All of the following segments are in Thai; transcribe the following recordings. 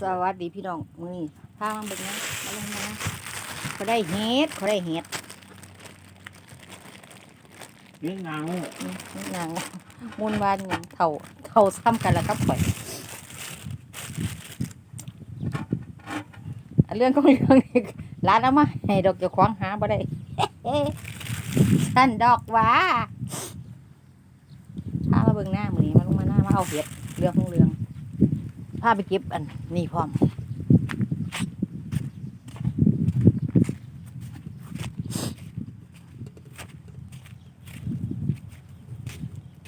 สวัสดีพี่น้องมือนี้พามาเบิ่งนะมาลงมานะเขาได้เห็ดเขาได้เห็ดเลี้ยงนางนี่นี่นางมูลวานอย่างเท่าเท่าซ้ำกันแล้วครับข่อยอันเรื่องของเรื่องนี่ร้านเอามาให้ดอกเจะคว้าของหาบ่ได้ฉันดอกหว่าพามาเบิ่งหน้ามือนี้มาลงมาหน้ามาเอาเห็ดเรื่องของเรื่อง พาไปเก็บอันนี่พร้อม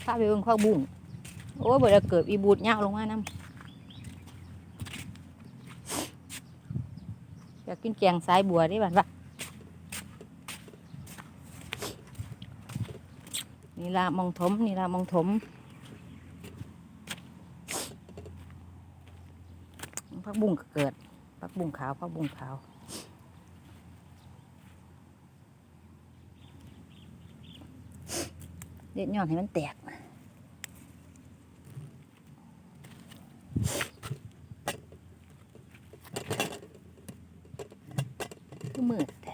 พาไปเบิ่งข้าวบุ้งโอ้ยบ่ได้เกิดอีบูดยาวลงมานํอยากกินแกงสายบัวดิบัดว่านี่ละมองถมนี่ละมองถม พักบุ้งเกิดพักบุ้งขาวพักบุ้งขาวเด็ดยอดให้มันแตกมืดแท้